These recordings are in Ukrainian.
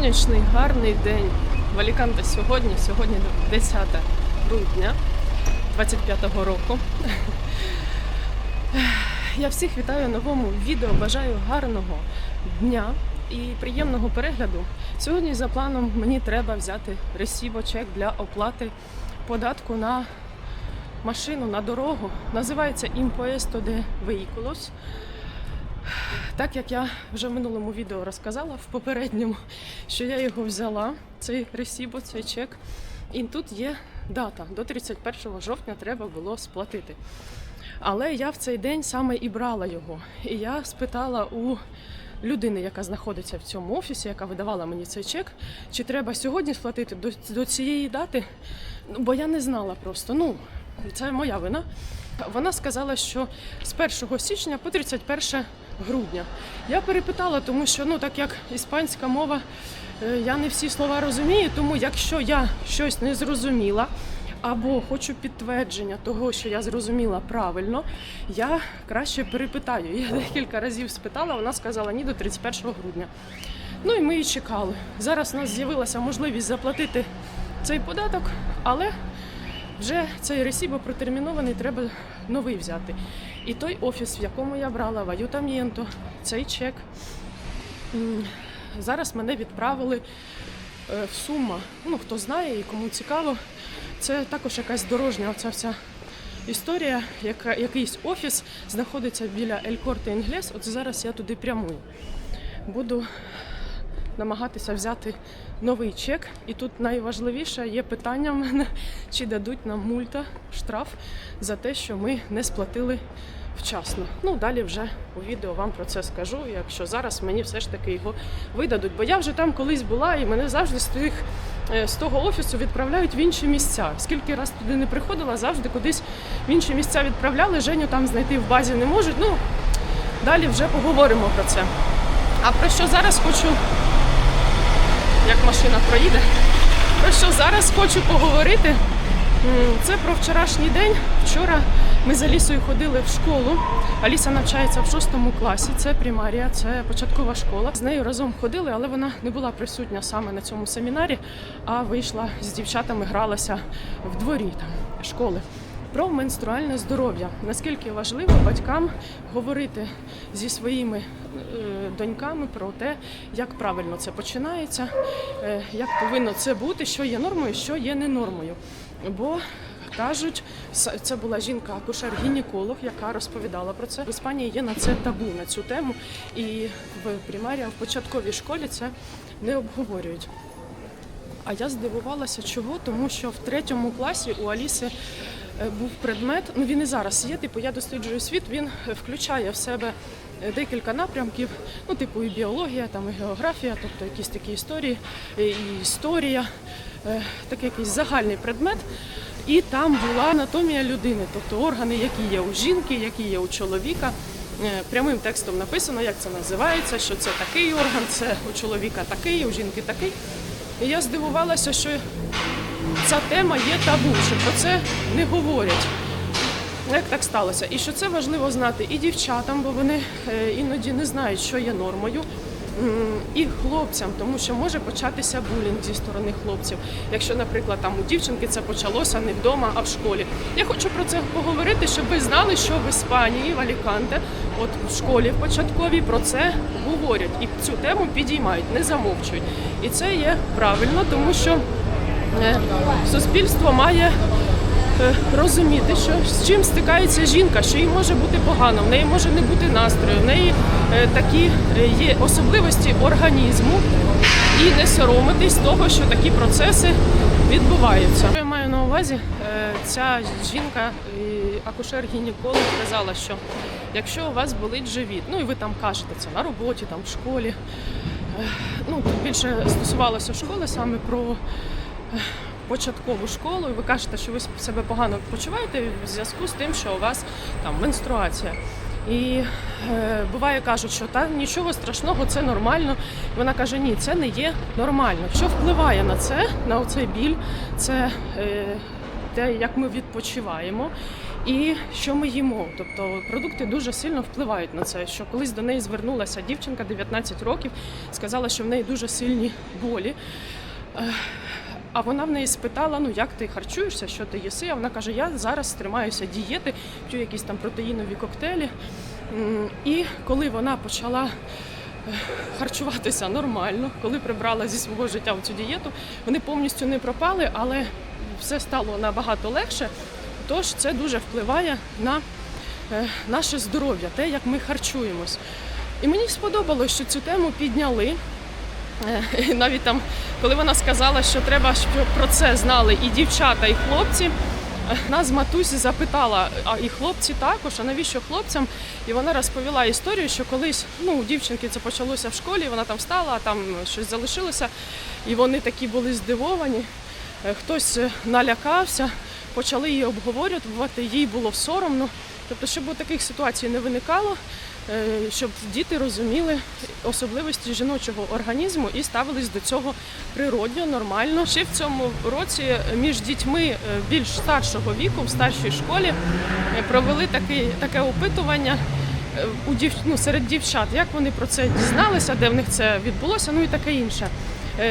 сонячний, гарний день в Аліканте сьогодні. Сьогодні 10 грудня 25-го року. Я всіх вітаю новому відео. Бажаю гарного дня і приємного перегляду. Сьогодні за планом мені треба взяти ресівочек для оплати податку на машину на дорогу. Називається Impuesto de Vehículos. Так як я вже в минулому відео розказала в попередньому, що я його взяла, цей ресібо, цей чек. І тут є дата. До 31 жовтня треба було сплатити. Але я в цей день саме і брала його. І я спитала у людини, яка знаходиться в цьому офісі, яка видавала мені цей чек, чи треба сьогодні сплатити до, до цієї дати. Бо я не знала просто. Ну, це моя вина. Вона сказала, що з 1 січня по 31 грудня. Я перепитала, тому що ну так як іспанська мова, е, я не всі слова розумію, тому якщо я щось не зрозуміла. Або хочу підтвердження того, що я зрозуміла правильно, я краще перепитаю. Я декілька разів спитала, вона сказала ні до 31 грудня. Ну і ми і чекали. Зараз у нас з'явилася можливість заплатити цей податок, але вже цей ресібо протермінований, треба новий взяти. І той офіс, в якому я брала ваютам'єнто, цей чек. Зараз мене відправили е, в Сума. Ну, хто знає і кому цікаво, це також якась дорожня оця вся історія, яка, якийсь офіс знаходиться біля Ель Корте Інглес. От зараз я туди прямую. Буду намагатися взяти новий чек. І тут найважливіше є питання в мене, чи дадуть нам мульта, штраф за те, що ми не сплатили вчасно. Ну, далі вже у відео вам про це скажу, якщо зараз мені все ж таки його видадуть. Бо я вже там колись була, і мене завжди з тих. е, З того офісу відправляють в інші місця. Скільки раз туди не приходила, завжди кудись в інші місця відправляли. Женю там знайти в базі не можуть. Ну далі вже поговоримо про це. А про що зараз хочу як машина проїде. Про що зараз хочу поговорити? Це про вчорашній день. Вчора ми з Алісою ходили в школу. Аліса навчається в шостому класі. Це примарія, це початкова школа. З нею разом ходили, але вона не була присутня саме на цьому семінарі, а вийшла з дівчатами, гралася в дворі там школи. Про менструальне здоров'я. Наскільки важливо батькам говорити зі своїми е, доньками про те, як правильно це починається, е, як повинно це бути, що є нормою, що є не нормою. Бо кажуть, це була жінка, акушер-гінеколог, яка розповідала про це. В Іспанії є на це табу на цю тему, і в примарія в початковій школі це не обговорюють. А я здивувалася, чого, тому що в третьому класі у Аліси був предмет. Ну він і зараз є. Типу, я досліджую світ. Він е, включає в себе е, декілька напрямків, ну типу і біологія, там і географія, тобто якісь такі історії, е, і історія, е, такий якийсь загальний предмет. І там була анатомія людини, тобто органи, які є у жінки, які є у чоловіка. Е, Прямим текстом написано, як це називається, що це такий орган, це у чоловіка такий, у жінки такий. І я здивувалася, що ця тема є табу, що про це не говорять. Як так сталося? І що це важливо знати і дівчатам, бо вони е, іноді не знають, що є нормою, і хлопцям, тому що може початися булінг зі сторони хлопців. Якщо, наприклад, там у дівчинки це почалося не вдома, а в школі. Я хочу про це поговорити, щоб ви знали, що в Іспанії, в Аліканте, от в школі початковій про це говорять і цю тему підіймають, не замовчують. І це є правильно, тому що суспільство має е, розуміти, що з чим стикається жінка, що їй може бути погано, в неї може не бути настрою, в неї е, такі е, є особливості організму, і не соромитись того, що такі процеси відбуваються. Я маю на увазі, е, ця жінка, е, акушер-гінеколог, казала, що якщо у вас болить живіт, ну і ви там кажете це на роботі, там в школі. е, Ну, більше стосувалося школи саме про е, початкову школу, і ви кажете, що ви себе погано почуваєте в зв'язку з тим, що у вас там менструація. І е, буває кажуть, що та нічого страшного, це нормально. Вона каже, ні, це не є нормально. Що впливає на це, на оцей біль, це е, те, як ми відпочиваємо. і що ми їмо. Тобто продукти дуже сильно впливають на це. Що колись до неї звернулася дівчинка 19 років, сказала, що в неї дуже сильні болі. Е, А вона в неї спитала: ну як ти харчуєшся, що ти їси? А вона каже: Я зараз тримаюся дієти, п'ю якісь там протеїнові коктейлі. І коли вона почала е, харчуватися нормально, коли прибрала зі свого життя цю дієту, вони повністю не пропали, але все стало набагато легше. Тож це дуже впливає на е, наше здоров'я, те, як ми харчуємось. І мені сподобалось, що цю тему підняли. Е, і Навіть там, коли вона сказала, що треба, щоб про це знали і дівчата, і хлопці. е, Нас матусі запитала, а і хлопці також, а навіщо хлопцям? І вона розповіла історію, що колись ну, у дівчинки це почалося в школі, вона там встала, там щось залишилося, і вони такі були здивовані. Е, Хтось налякався, почали її обговорювати, їй було соромно. Тобто, щоб таких ситуацій не виникало, е, щоб діти розуміли особливості жіночого організму і ставились до цього природньо, нормально. Ще в цьому році між дітьми е, більш старшого віку, в старшій школі, е, провели таке, таке опитування у дів... ну, серед дівчат, як вони про це дізналися, де в них це відбулося, ну і таке інше.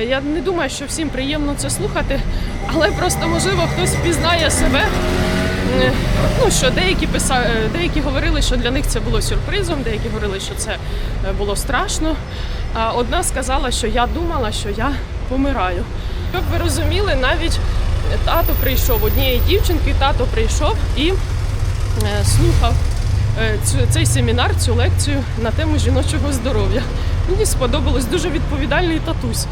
Я не думаю, що всім приємно це слухати, але просто можливо хтось впізнає себе. Е, Ну що деякі писа... е, деякі говорили, що для них це було сюрпризом, деякі говорили, що це е, було страшно. А одна сказала, що я думала, що я помираю. Щоб ви розуміли, навіть тато прийшов однієї дівчинки, тато прийшов і слухав цей семінар, цю лекцію на тему жіночого здоров'я. Мені сподобалось дуже відповідальний татусь.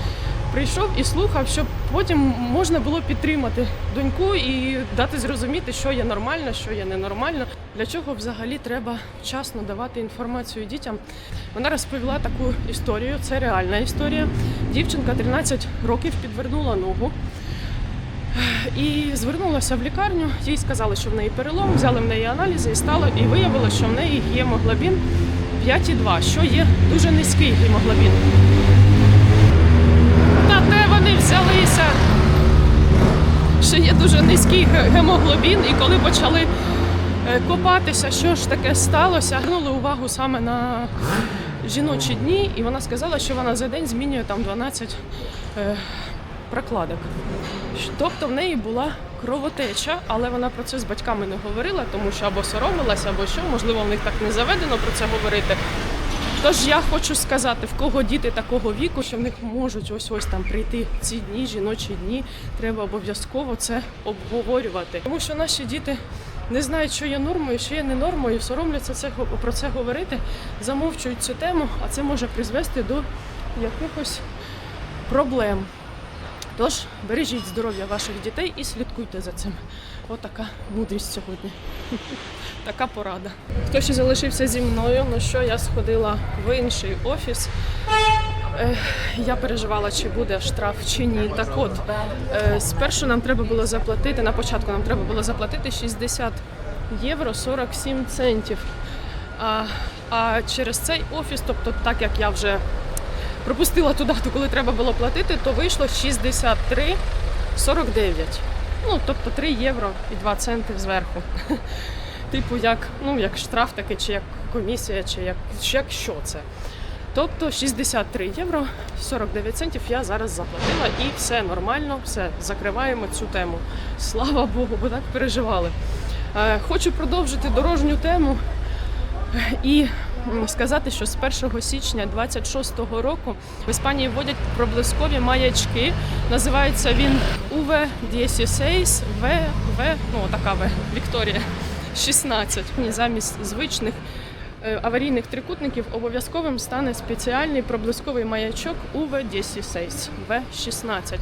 Прийшов і слухав, щоб потім можна було підтримати доньку і дати зрозуміти, що є нормально, що є ненормально. Для чого взагалі треба вчасно давати інформацію дітям. Вона розповіла таку історію. Це реальна історія. Дівчинка 13 років підвернула ногу. І звернулася в лікарню, їй сказали, що в неї перелом, взяли в неї аналізи і стало, і виявилося, що в неї гемоглобін 5,2, що є дуже низький гемоглобін. Та де вони взялися? Що є дуже низький гемоглобін, і коли почали е, копатися, що ж таке сталося, звернули увагу саме на жіночі дні, і вона сказала, що вона за день змінює там 12 е, прокладок. Тобто в неї була кровотеча, але вона про це з батьками не говорила, тому що або соромилася, або що, можливо, в них так не заведено про це говорити. Тож я хочу сказати, в кого діти такого віку, що в них можуть ось ось там прийти ці дні, жіночі дні, треба обов'язково це обговорювати. Тому що наші діти не знають, що є нормою, що є не нормою, соромляться це про це говорити, замовчують цю тему, а це може призвести до якихось проблем. Тож бережіть здоров'я ваших дітей і слідкуйте за цим. Отака мудрість сьогодні. Така порада. Хто ще залишився зі мною? Ну що, я сходила в інший офіс. Я переживала, чи буде штраф чи ні. Так от, е, спершу нам треба було заплатити, на початку нам треба було заплатити 60 євро 47 центів. А, а через цей офіс, тобто так як я вже пропустила ту дату, коли треба було платити, то вийшло 63 49. Ну, тобто 3 євро і 2 центи зверху. Типу, як, ну, як штраф такий, чи як комісія, чи як, чи як що це. Тобто 63 євро 49 центів я зараз заплатила і все нормально, все, закриваємо цю тему. Слава Богу, бо так переживали. Е, Хочу продовжити дорожню тему і м, сказати, що з 1 січня 26-го року в Іспанії вводять проблискові маячки. Називається він UV 16 V, V, ну така В, Вікторія 16. І Замість звичних е, аварійних трикутників обов'язковим стане спеціальний проблисковий маячок UV 16 V16. Е,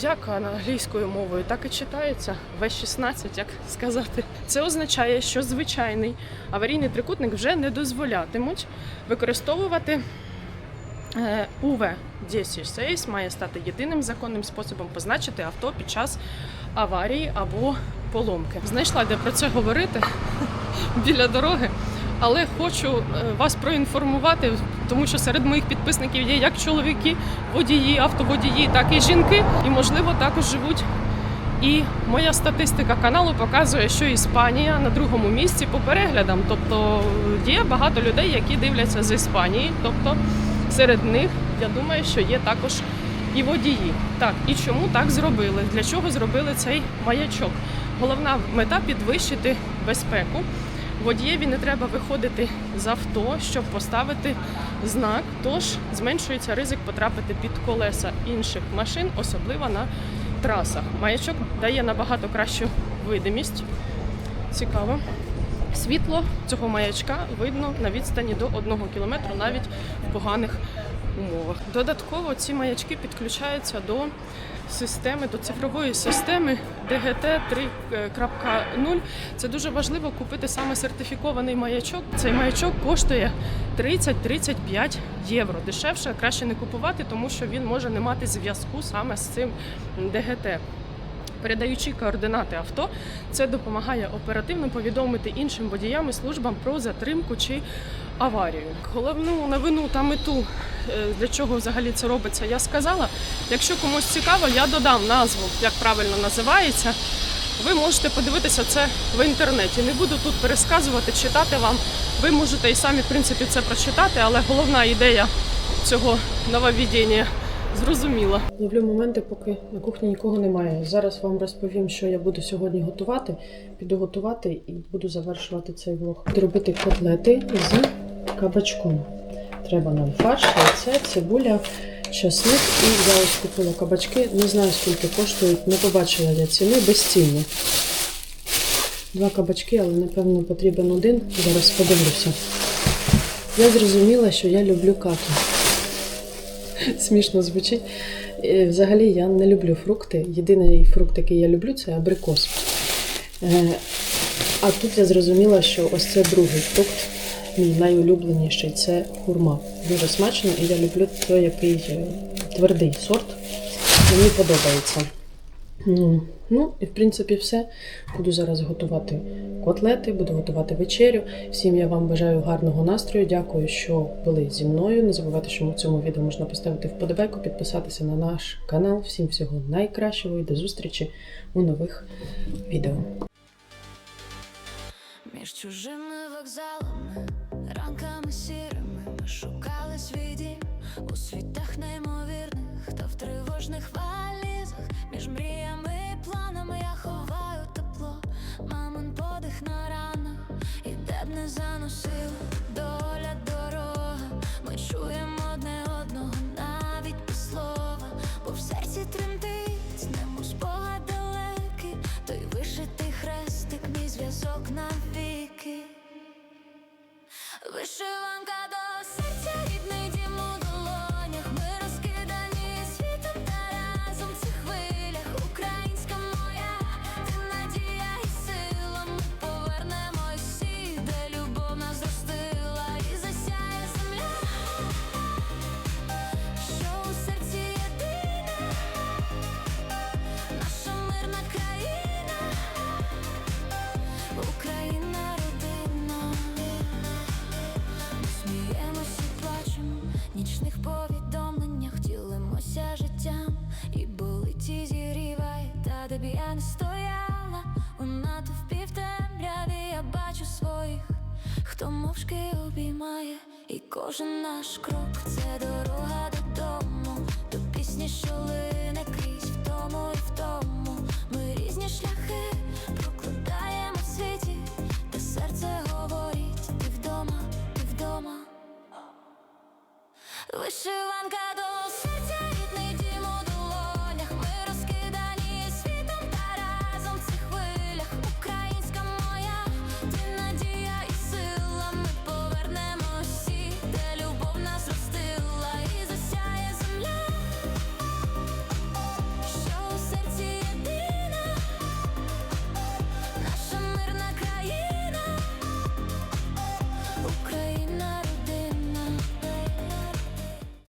Як англійською мовою, так і читається В16, як сказати. Це означає, що звичайний аварійний трикутник вже не дозволятимуть використовувати е, УВ 16 має стати єдиним законним способом позначити авто під час аварії або поломки. Знайшла де про це говорити біля дороги. Але хочу е, вас проінформувати, тому що серед моїх підписників є як чоловіки, водії, автоводії, так і жінки, і можливо також живуть І моя статистика каналу показує, що Іспанія на другому місці по переглядам. Тобто є багато людей, які дивляться з Іспанії. Тобто серед них я думаю, що є також і водії. Так, і чому так зробили? Для чого зробили цей маячок? Головна мета підвищити безпеку. Водієві не треба виходити з авто, щоб поставити знак, тож зменшується ризик потрапити під колеса інших машин, особливо на трасах. Маячок дає набагато кращу видимість. Цікаво. Світло цього маячка видно на відстані до 1 кілометру навіть в поганих умовах. Додатково ці маячки підключаються до системи, до цифрової системи ДГТ 3.0. Це дуже важливо купити саме сертифікований маячок. Цей маячок коштує 30-35 євро. Дешевше краще не купувати, тому що він може не мати зв'язку саме з цим ДГТ. Передаючи координати авто, це допомагає оперативно повідомити іншим водіям і службам про затримку чи аварію. Головну новину та мету, е, для чого взагалі це робиться, я сказала. Якщо комусь цікаво, я додам назву, як правильно називається. Ви можете подивитися це в інтернеті. Не буду тут пересказувати, читати вам. Ви можете і самі, в принципі, це прочитати, але головна ідея цього нововведення зрозуміла. Ловлю моменти, поки на кухні нікого немає. Зараз вам розповім, що я буду сьогодні готувати. Піду готувати і буду завершувати цей влог. Буду робити котлети з кабачком. Треба нам фарш, яйце, цибуля, часник і я ось купила кабачки. Не знаю скільки коштують, не побачила я ціни безцінні. Два кабачки, але напевно потрібен один. Зараз подивлюся. Я зрозуміла, що я люблю каки. Смішно звучить. Взагалі я не люблю фрукти. Єдиний фрукт, який я люблю, це абрикос. Е, А тут я зрозуміла, що ось це другий фрукт, мій найулюбленіший це хурма. Дуже смачно, і я люблю той, який е, твердий сорт. Мені подобається. Ну, ну, і в принципі все. Буду зараз готувати котлети, буду готувати вечерю. Всім я вам бажаю гарного настрою. Дякую, що були зі мною. Не забувайте, що в цьому відео можна поставити вподобайку, підписатися на наш канал. Всім всього найкращого і до зустрічі у нових відео. Між чужими вокзалами, ранками сірими ми шукали свій дім у світах неймовірних та в тривожних валізах. Між мріями і планами я ховаю тепло, мамин подих на ранах, і де б не заносив та б я не стояла, у натовпі в темряві я бачу своїх, хто мовчки обіймає, і кожен наш крок це дорога додому, до пісні, що лине крізь в тому і в тому. Ми різні шляхи прокладаємо в світі, де серце говорить, ти вдома, ти вдома. Вишиванка до